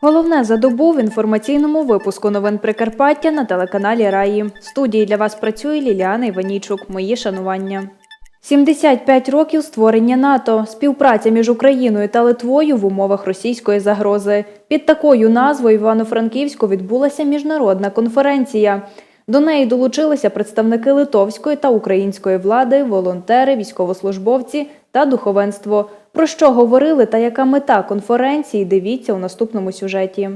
Головне за добу в інформаційному випуску новин Прикарпаття на телеканалі Раї. В студії для вас працює Ліліана Іванічук. Мої шанування. 75 років створення НАТО, співпраця між Україною та Литвою в умовах російської загрози. Під такою назвою Івано-Франківську відбулася міжнародна конференція. До неї долучилися представники литовської та української влади, волонтери, військовослужбовці та духовенство. Про що говорили та яка мета конференції, дивіться у наступному сюжеті.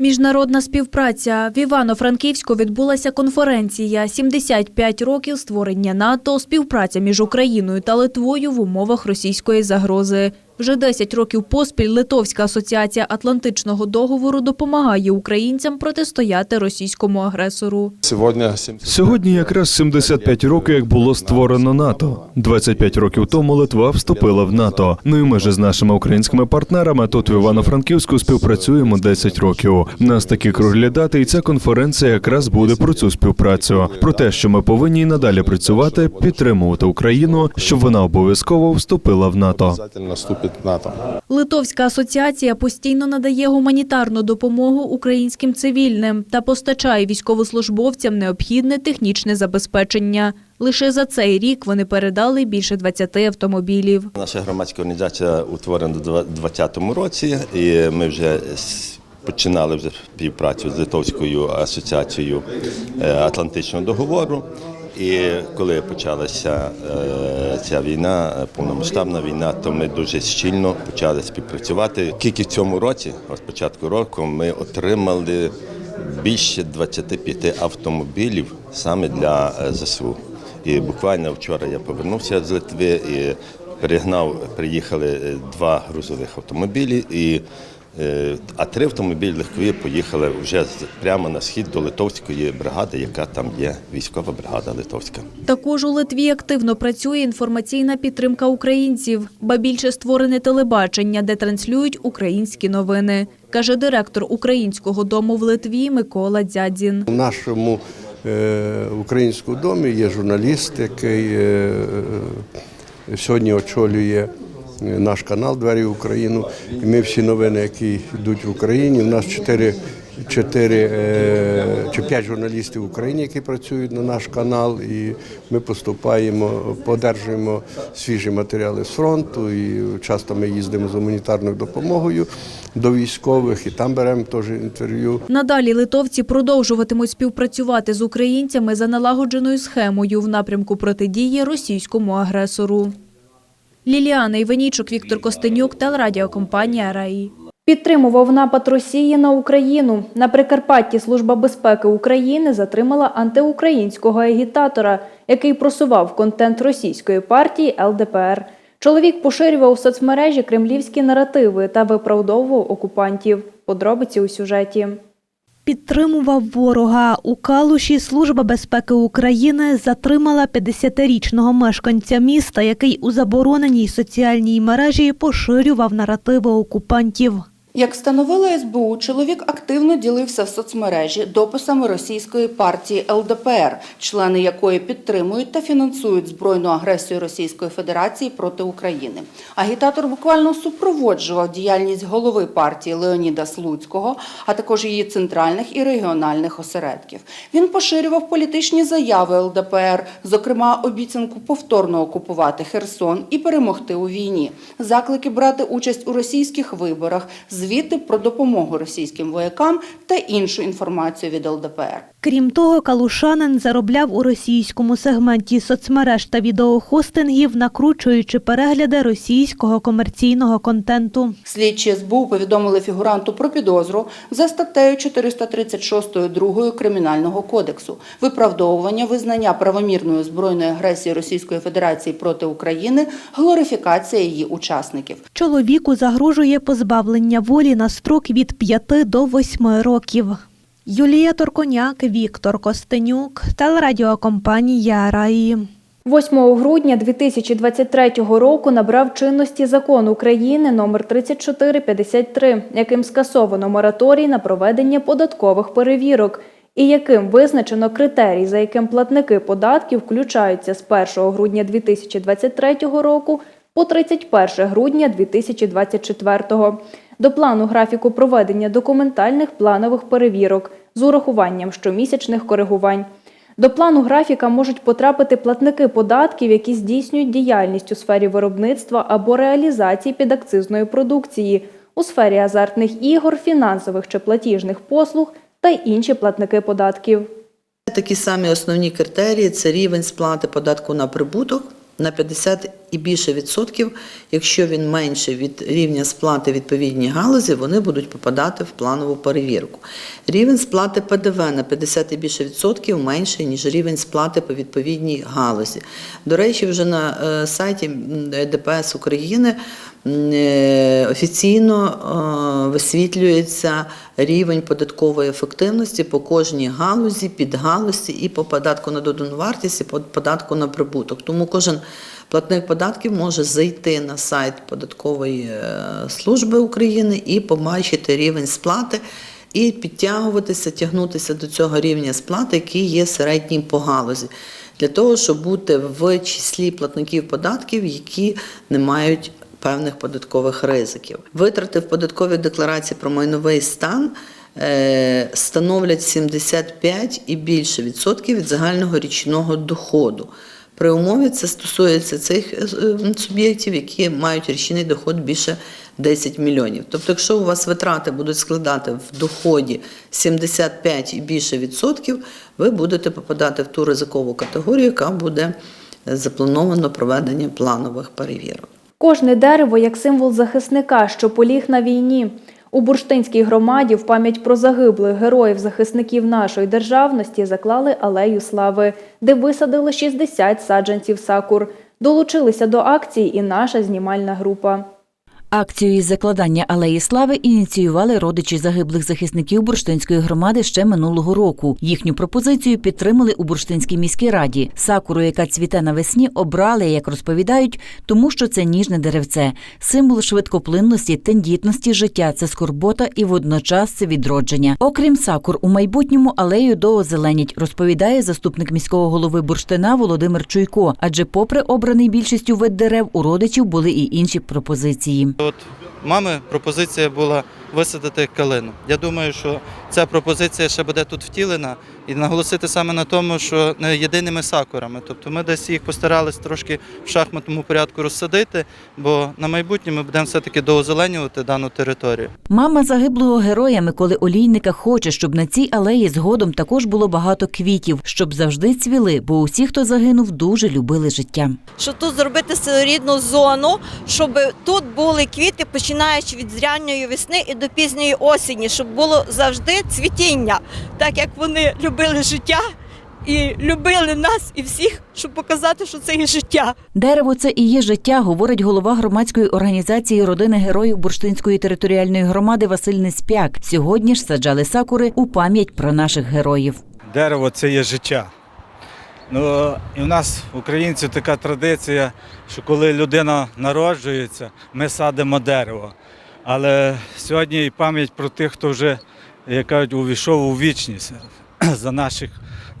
Міжнародна співпраця в Івано-Франківську відбулася конференція «75 років створення НАТО. Співпраця між Україною та Литвою в умовах російської загрози. Вже 10 років поспіль Литовська асоціація Атлантичного договору допомагає українцям протистояти російському агресору. Сьогодні Сьогодні якраз 75 років, як було створено НАТО. 25 років тому Литва вступила в НАТО. Ну і ми ж з нашими українськими партнерами тут в Івано-Франківську співпрацюємо 10 років. У нас такі круглі дати, і ця конференція якраз буде про цю співпрацю. Про те, що ми повинні надалі працювати, підтримувати Україну, щоб вона обов'язково вступила в НАТО. НАТО. Литовська асоціація постійно надає гуманітарну допомогу українським цивільним та постачає військовослужбовцям необхідне технічне забезпечення. Лише за цей рік вони передали більше 20 автомобілів. Наша громадська організація утворена у 2020 році, і ми вже починали вже співпрацю з Литовською асоціацією е, Атлантичного договору. І коли почалася е, ця війна, е, повномасштабна війна, то ми дуже щільно почали співпрацювати. Тільки в цьому році, от початку року, ми отримали більше 25 автомобілів саме для е, ЗСУ. І буквально вчора я повернувся з Литви і перегнав, приїхали два грузових автомобілі, і, а три автомобілі легкові поїхали вже з- прямо на схід до литовської бригади, яка там є військова бригада литовська. Також у Литві активно працює інформаційна підтримка українців, ба більше створене телебачення, де транслюють українські новини, каже директор українського дому в Литві Микола Дзядзін. У нашому е, українському домі є журналіст, який е, е, сьогодні очолює е, наш канал Двері в Україну. І ми всі новини, які йдуть в Україні. У нас чотири, чотири е, чи п'ять журналістів в Україні, які працюють на наш канал, і ми поступаємо, подержуємо свіжі матеріали з фронту. І часто ми їздимо з гуманітарною допомогою до військових, і там беремо теж інтерв'ю. Надалі литовці продовжуватимуть співпрацювати з українцями за налагодженою схемою в напрямку протидії російському агресору. Ліліана Іванічук, Віктор Костенюк, телерадіокомпанія «Раї». Підтримував напад Росії на Україну. На Прикарпатті Служба безпеки України затримала антиукраїнського агітатора, який просував контент російської партії ЛДПР. Чоловік поширював у соцмережі кремлівські наративи та виправдовував окупантів. Подробиці у сюжеті. Підтримував ворога. У Калуші Служба безпеки України затримала 50-річного мешканця міста, який у забороненій соціальній мережі поширював наративи окупантів. Як встановила СБУ, чоловік активно ділився в соцмережі дописами російської партії ЛДПР, члени якої підтримують та фінансують збройну агресію Російської Федерації проти України. Агітатор буквально супроводжував діяльність голови партії Леоніда Слуцького, а також її центральних і регіональних осередків. Він поширював політичні заяви ЛДПР, зокрема обіцянку повторно окупувати Херсон і перемогти у війні, заклики брати участь у російських виборах, звіти про допомогу російським воякам та іншу інформацію від ЛДПР. Крім того, калушанин заробляв у російському сегменті соцмереж та відеохостингів, накручуючи перегляди російського комерційного контенту. Слідчі СБУ повідомили фігуранту про підозру за статтею 436 2 Кримінального кодексу виправдовування визнання правомірної збройної агресії Російської Федерації проти України, глорифікація її учасників. Чоловіку загрожує позбавлення волі на строк від 5 до 8 років. Юлія Торконяк, Віктор Костенюк, телерадіокомпанія Раї. 8 грудня 2023 року набрав чинності закон України номер 3453, яким скасовано мораторій на проведення податкових перевірок і яким визначено критерій, за яким платники податків включаються з 1 грудня 2023 року по 31 грудня 2024 до плану графіку проведення документальних планових перевірок з урахуванням щомісячних коригувань. До плану графіка можуть потрапити платники податків, які здійснюють діяльність у сфері виробництва або реалізації підакцизної продукції, у сфері азартних ігор, фінансових чи платіжних послуг та інші платники податків. Такі самі основні критерії це рівень сплати податку на прибуток на 50 і більше відсотків. Якщо він менше від рівня сплати відповідній галузі, вони будуть попадати в планову перевірку. Рівень сплати ПДВ на 50 і більше відсотків менший, ніж рівень сплати по відповідній галузі. До речі, вже на е, сайті ДПС України офіційно е, висвітлюється рівень податкової ефективності по кожній галузі, підгалузі і по податку на додану вартість, і по податку на прибуток. Тому кожен платник податків може зайти на сайт податкової е, служби України і побачити рівень сплати. І підтягуватися, тягнутися до цього рівня сплати, який є середнім по галузі, для того, щоб бути в числі платників податків, які не мають певних податкових ризиків. Витрати в податковій декларації про майновий стан е, становлять 75 і більше відсотків від загального річного доходу. При умові це стосується цих е, суб'єктів, які мають річний доход більше 10 мільйонів. Тобто, якщо у вас витрати будуть складати в доході 75 і більше відсотків, ви будете попадати в ту ризикову категорію, яка буде заплановано проведення планових перевірок. Кожне дерево як символ захисника, що поліг на війні. У бурштинській громаді в пам'ять про загиблих героїв-захисників нашої державності заклали алею слави, де висадили 60 саджанців сакур. Долучилися до акції і наша знімальна група. Акцію із закладання алеї слави ініціювали родичі загиблих захисників бурштинської громади ще минулого року. Їхню пропозицію підтримали у бурштинській міській раді. Сакуру, яка цвіте навесні, обрали, як розповідають, тому що це ніжне деревце, символ швидкоплинності, тендітності життя, це скорбота і водночас це відродження. Окрім сакур, у майбутньому алею доозеленять, розповідає заступник міського голови бурштина Володимир Чуйко. Адже, попри обраний більшістю вид дерев, у родичів були і інші пропозиції. От мами пропозиція була висадити калину. Я думаю, що ця пропозиція ще буде тут втілена і наголосити саме на тому, що не єдиними сакурами. Тобто ми десь їх постарались трошки в шахматному порядку розсадити, бо на майбутнє ми будемо все-таки доозеленювати дану територію. Мама загиблого героя Миколи Олійника хоче, щоб на цій алеї згодом також було багато квітів, щоб завжди цвіли, бо усі, хто загинув, дуже любили життя. що тут зробити своєрідну зону, щоб тут були квіти, починаючи від зрянньої весни і до пізньої осені, щоб було завжди цвітіння, так як вони любили життя і любили нас і всіх, щоб показати, що це є життя. Дерево це і є життя, говорить голова громадської організації родини героїв Бурштинської територіальної громади Василь Неспяк. Сьогодні ж саджали сакури у пам'ять про наших героїв. дерево це є життя. Ну, і в нас, українців, така традиція, що коли людина народжується, ми садимо дерево. Але сьогодні і пам'ять про тих, хто вже, як кажуть, увійшов у вічність за наших,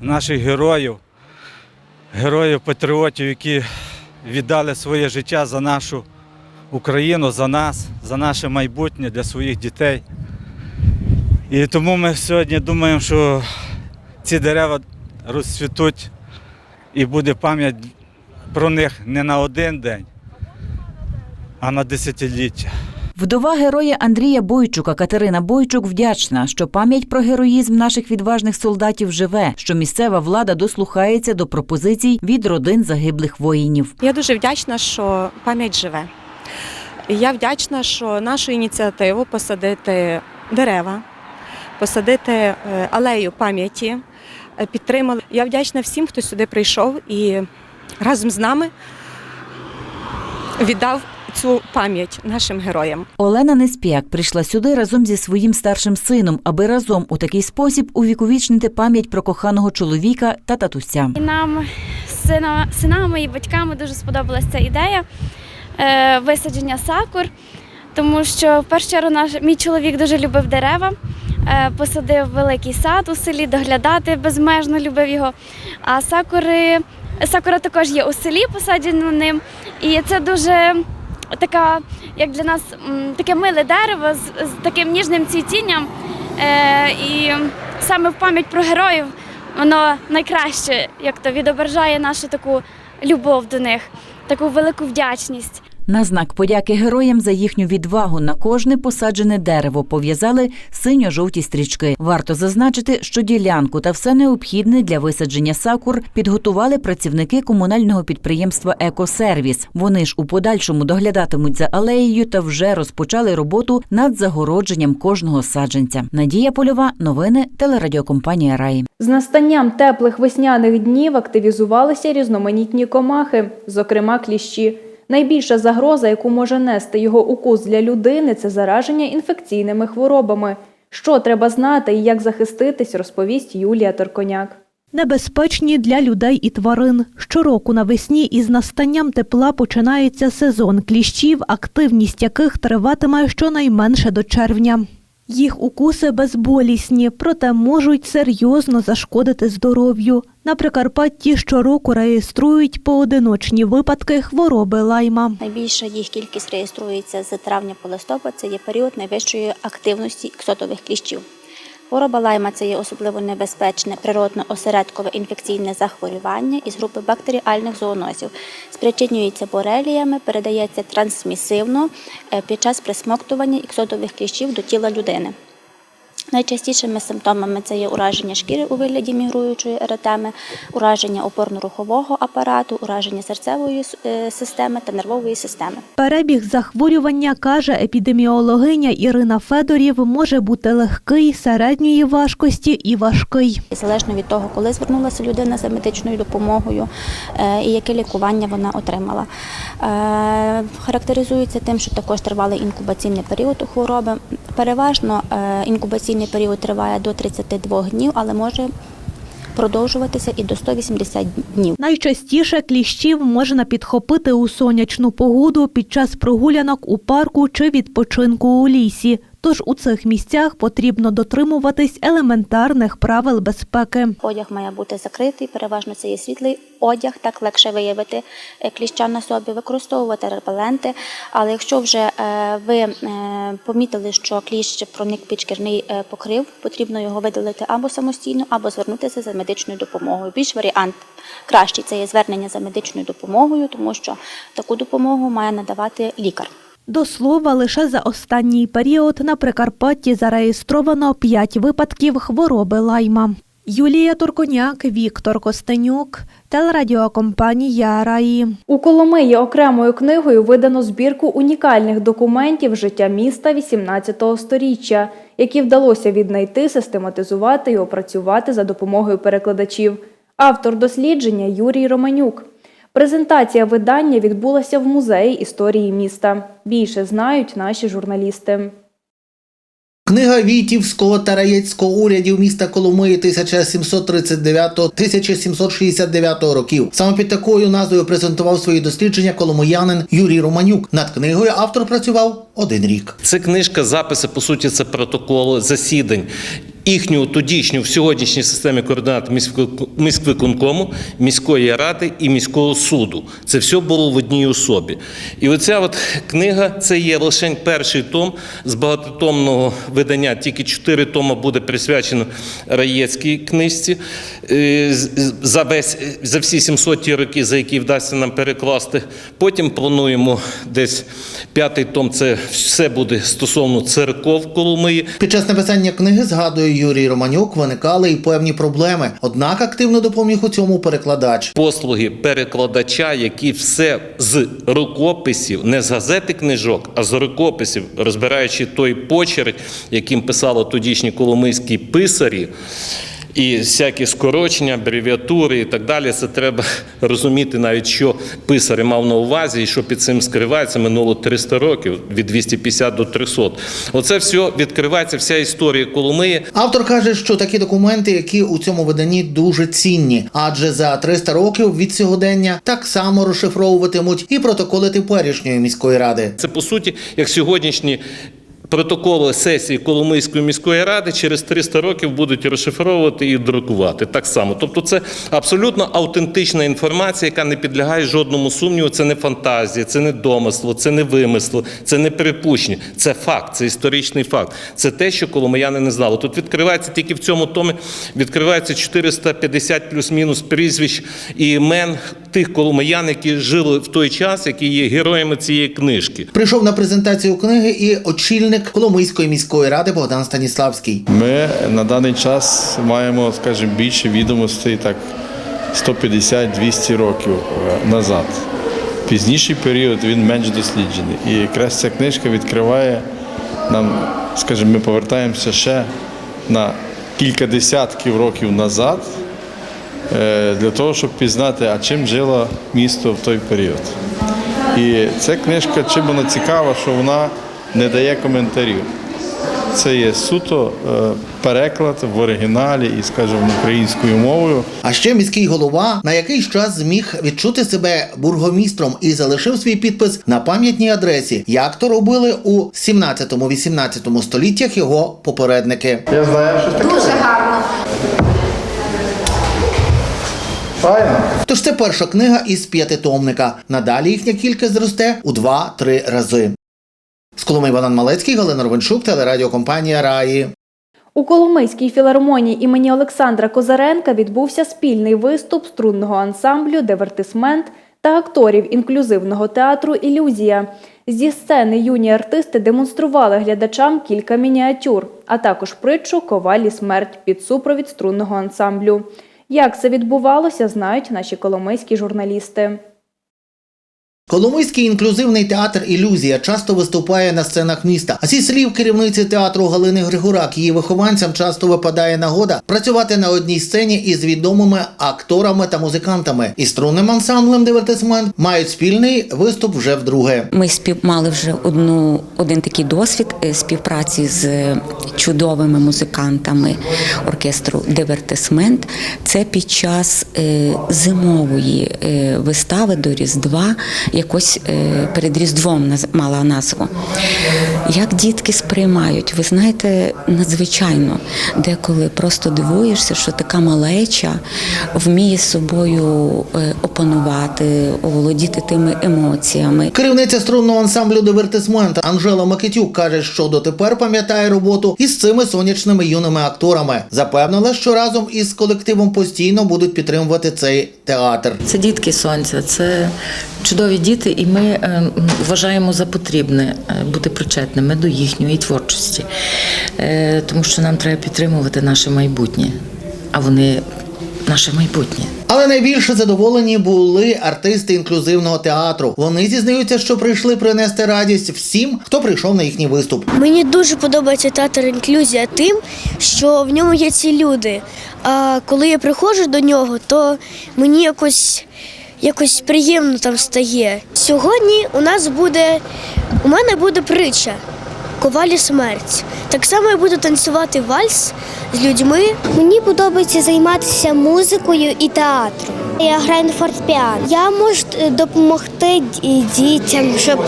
наших героїв, героїв-патріотів, які віддали своє життя за нашу Україну, за нас, за наше майбутнє для своїх дітей. І тому ми сьогодні думаємо, що ці дерева розцвітуть і буде пам'ять про них не на один день, а на десятиліття. Вдова героя Андрія Бойчука Катерина Бойчук вдячна, що пам'ять про героїзм наших відважних солдатів живе, що місцева влада дослухається до пропозицій від родин загиблих воїнів. Я дуже вдячна, що пам'ять живе. Я вдячна, що нашу ініціативу посадити дерева, посадити е, алею пам'яті е, підтримали. Я вдячна всім, хто сюди прийшов і разом з нами віддав цю пам'ять нашим героям. Олена Неспяк прийшла сюди разом зі своїм старшим сином, аби разом у такий спосіб увіковічнити пам'ять про коханого чоловіка та татуся. І нам сина, синами і батьками дуже сподобалася ця ідея е, висадження сакур, тому що в першу чергу наш мій чоловік дуже любив дерева, е, посадив великий сад у селі, доглядати безмежно любив його. А сакури, сакура також є у селі, посаджена ним. І це дуже така, як для нас, таке миле дерево з, з таким ніжним цвітінням. Е, і саме в пам'ять про героїв воно найкраще, як то відображає нашу таку любов до них, таку велику вдячність. На знак подяки героям за їхню відвагу на кожне посаджене дерево пов'язали синьо-жовті стрічки. Варто зазначити, що ділянку та все необхідне для висадження сакур підготували працівники комунального підприємства Екосервіс. Вони ж у подальшому доглядатимуть за алеєю та вже розпочали роботу над загородженням кожного саджанця. Надія Польова, новини телерадіокомпанія Раї. З настанням теплих весняних днів активізувалися різноманітні комахи, зокрема кліщі. Найбільша загроза, яку може нести його укус для людини, це зараження інфекційними хворобами. Що треба знати і як захиститись, розповість Юлія Торконяк. Небезпечні для людей і тварин. Щороку навесні із настанням тепла починається сезон кліщів, активність яких триватиме щонайменше до червня. Їх укуси безболісні, проте можуть серйозно зашкодити здоров'ю. На Прикарпатті щороку реєструють поодиночні випадки хвороби лайма. Найбільша їх кількість реєструється з травня по листопад. Це є період найвищої активності іксотових кліщів. Хвороба лайма це є особливо небезпечне природно-осередкове інфекційне захворювання із групи бактеріальних зоонозів. Спричинюється бореліями, передається трансмісивно е, під час присмоктування іксодових кліщів до тіла людини. Найчастішими симптомами це є ураження шкіри у вигляді мігруючої еретеми, ураження опорно-рухового апарату, ураження серцевої е, системи та нервової системи. Перебіг захворювання, каже епідеміологиня Ірина Федорів, може бути легкий, середньої важкості і важкий. Залежно від того, коли звернулася людина за медичною допомогою е, і яке лікування вона отримала. Е, Характеризується тим, що також тривалий інкубаційний період у хвороби. Переважно е, інкубаційний період триває до 32 днів, але може продовжуватися і до 180 днів. Найчастіше кліщів можна підхопити у сонячну погоду під час прогулянок у парку чи відпочинку у лісі. Тож у цих місцях потрібно дотримуватись елементарних правил безпеки. Одяг має бути закритий, переважно це є світлий одяг, так легше виявити е, кліща на собі, використовувати репеленти. Але якщо вже е, ви е, помітили, що кліщ проник під шкірний покрив, потрібно його видалити або самостійно, або звернутися за медичною допомогою. Більш варіант кращий це є звернення за медичною допомогою, тому що таку допомогу має надавати лікар. До слова, лише за останній період на Прикарпатті зареєстровано 5 випадків хвороби лайма. Юлія Турконяк, Віктор Костенюк, телерадіокомпанія Раї. У Коломиї окремою книгою видано збірку унікальних документів життя міста 18 століття, які вдалося віднайти, систематизувати і опрацювати за допомогою перекладачів. Автор дослідження Юрій Романюк. Презентація видання відбулася в музеї історії міста. Більше знають наші журналісти. Книга Війтівського та Раєцького урядів міста Коломиї 1739-1769 років. Саме під такою назвою презентував свої дослідження коломиянин Юрій Романюк. Над книгою автор працював один рік. Це книжка, записи, по суті, це протоколи засідань. Їхню тодішню в сьогоднішній системі координат міськвиконкому, міської ради і міського суду. Це все було в одній особі. І оця от книга це є лише перший том з багатотомного видання. Тільки чотири тома буде присвячено Раєцькій книжці. Е, За весь за всі 700 роки, за які вдасться нам перекласти. Потім плануємо десь п'ятий том. Це все буде стосовно церков Коломиї. Під час написання книги, згадує Юрій Романюк, виникали і певні проблеми. Однак активно допоміг у цьому перекладач. послуги перекладача, які все з рукописів, не з газети книжок, а з рукописів, розбираючи той почерк, яким писали тодішні коломийські писарі. І всякі скорочення, абревіатури і так далі. Це треба розуміти навіть, що писар мав на увазі, і що під цим скривається минуло 300 років від 250 до 300. Оце все відкривається, вся історія Коломиї. Автор каже, що такі документи, які у цьому виданні дуже цінні, адже за 300 років від сьогодення так само розшифровуватимуть і протоколи теперішньої міської ради. Це по суті, як сьогоднішні. Протоколи сесії Коломийської міської ради через 300 років будуть розшифровувати і друкувати так само. Тобто, це абсолютно автентична інформація, яка не підлягає жодному сумніву. Це не фантазія, це не домисло, це не вимисло, це не припущення. Це факт, це історичний факт. Це те, що коломияни не знали. Тут відкривається тільки в цьому томі відкривається 450 плюс-мінус прізвищ і імен тих коломиян, які жили в той час, які є героями цієї книжки. Прийшов на презентацію книги і очільник Коломийської міської ради Богдан Станіславський. Ми на даний час маємо, скажімо, більше відомостей, так 150-200 років е, назад. Пізніший період він менш досліджений. І якраз ця книжка відкриває нам, скажімо, ми повертаємося ще на кілька десятків років назад е, для того, щоб пізнати, а чим жило місто в той період. І ця книжка, чим вона цікава, що вона не дає коментарів. Це є суто е, переклад в оригіналі і, скажімо, українською мовою. А ще міський голова на якийсь час зміг відчути себе бургомістром і залишив свій підпис на пам'ятній адресі, як то робили у 17-18 століттях його попередники. Я знаю, що таке. Дуже гарно. Файно. Тож це перша книга із п'ятитомника. Надалі їхня кількість зросте у 2-3 рази. З Коломи Богдан Малецький, Галина Ровенчук, телерадіокомпанія Раї. У Коломийській філармонії імені Олександра Козаренка відбувся спільний виступ струнного ансамблю Дивертисмент та акторів інклюзивного театру Ілюзія. Зі сцени юні артисти демонстрували глядачам кілька мініатюр, а також притчу Ковалі смерть під супровід струнного ансамблю. Як це відбувалося, знають наші коломийські журналісти. Коломийський інклюзивний театр Ілюзія часто виступає на сценах міста. А зі слів керівниці театру Галини Григорак, її вихованцям часто випадає нагода працювати на одній сцені із відомими акторами та музикантами. І струнним ансамблем дивертисмент мають спільний виступ вже вдруге. Ми спів мали вже одну один такий досвід е, співпраці з чудовими музикантами оркестру Дивертисмент. Це під час е, зимової е, вистави до Різдва, якось е, перед Різдвом мала назву. Як дітки сприймають, ви знаєте, надзвичайно деколи просто дивуєшся, що така малеча вміє з собою е, опанувати, оволодіти тими емоціями. Керівниця струнного ансамблю дивертисмент Анжела Микитюк каже, що дотепер пам'ятає роботу із цими сонячними юними акторами. Запевнила, що разом із колективом постійно будуть підтримувати цей театр. Це дітки сонця, це чудові діти, і ми е, вважаємо за потрібне е, бути причетними до їхньої творчості, Е, тому що нам треба підтримувати наше майбутнє, а вони наше майбутнє. Але найбільше задоволені були артисти інклюзивного театру. Вони зізнаються, що прийшли принести радість всім, хто прийшов на їхній виступ. Мені дуже подобається театр інклюзія тим, що в ньому є ці люди. А коли я приходжу до нього, то мені якось, якось приємно там стає. Сьогодні у нас буде, у мене буде притча Ковалі смерть. Так само я буду танцювати вальс з людьми. Мені подобається займатися музикою і театром. Я граю на фортепіано. Я можу е, допомогти дітям, щоб,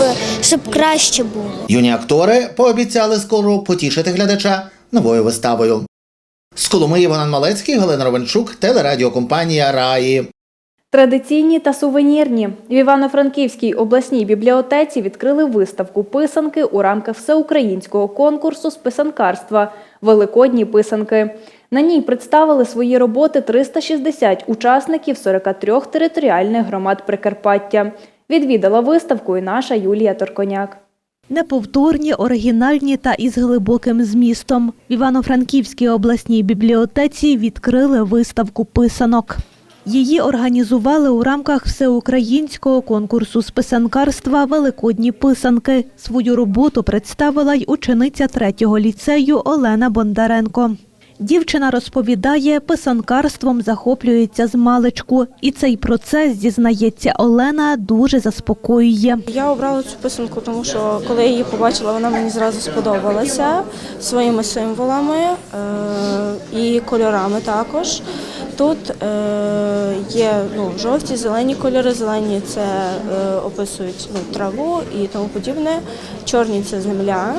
щоб краще було. Юні актори пообіцяли скоро потішити глядача новою виставою. З Коломиї Богдан Малецький, Галина Ровенчук, телерадіокомпанія Раї. Традиційні та сувенірні в Івано-Франківській обласній бібліотеці відкрили виставку писанки у рамках всеукраїнського конкурсу з писанкарства Великодні писанки. На ній представили свої роботи 360 учасників 43 територіальних громад Прикарпаття. Відвідала виставку і наша Юлія Торконяк. Неповторні, оригінальні та із глибоким змістом. В Івано-Франківській обласній бібліотеці відкрили виставку писанок. Її організували у рамках всеукраїнського конкурсу з писанкарства Великодні писанки. Свою роботу представила й учениця третього ліцею Олена Бондаренко. Дівчина розповідає, писанкарством захоплюється з маличку, і цей процес, зізнається Олена, дуже заспокоює. Я обрала цю писанку, тому що коли я її побачила, вона мені зразу сподобалася своїми символами е- і кольорами також. Тут е- є ну, жовті, зелені кольори. Зелені це е- описують ну, траву і тому подібне. Чорні це земля.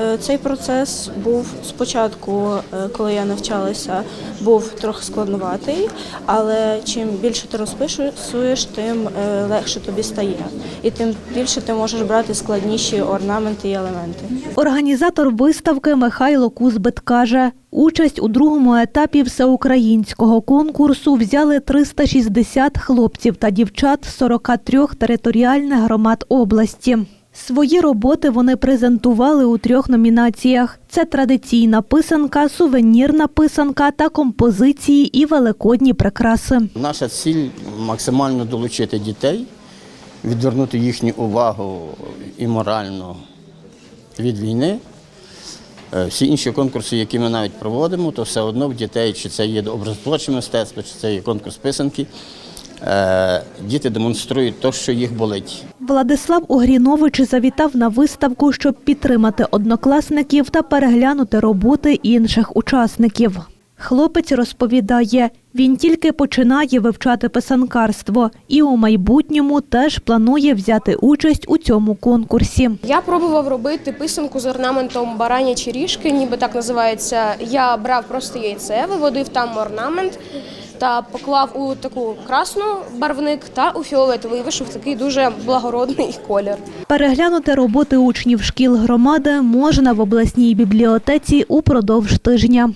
Е- Цей процес був спочатку, е, коли я навчалася, був трохи складноватий, але чим більше ти розписуєш, тим е, легше тобі стає. І тим більше ти можеш брати складніші орнаменти і елементи. Організатор виставки Михайло Кузбит каже, участь у другому етапі всеукраїнського конкурсу взяли 360 хлопців та дівчат з 43 територіальних громад області. Свої роботи вони презентували у трьох номінаціях: це традиційна писанка, сувенірна писанка та композиції і великодні прикраси. Наша ціль максимально долучити дітей, відвернути їхню увагу і морально від війни. Е, Всі інші конкурси, які ми навіть проводимо, то все одно в дітей, чи це є образотворче мистецтво, чи це є конкурс писанки, діти демонструють те, що їх болить. Владислав Угрінович завітав на виставку, щоб підтримати однокласників та переглянути роботи інших учасників. Хлопець розповідає, він тільки починає вивчати писанкарство і у майбутньому теж планує взяти участь у цьому конкурсі. Я пробував робити писанку з орнаментом баранячі ріжки, ніби так називається. Я брав просто яйце, виводив там орнамент та поклав у таку красну барвник та у фіолетовий вийшов такий дуже благородний колір. Переглянути роботи учнів шкіл громади можна в обласній бібліотеці упродовж тижня.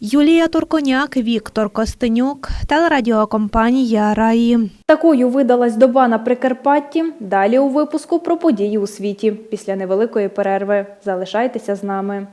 Юлія Турконяк, Віктор Костенюк, телерадіокомпанія Раї. Такою видалась доба на Прикарпатті. Далі у випуску про події у світі після невеликої перерви. Залишайтеся з нами.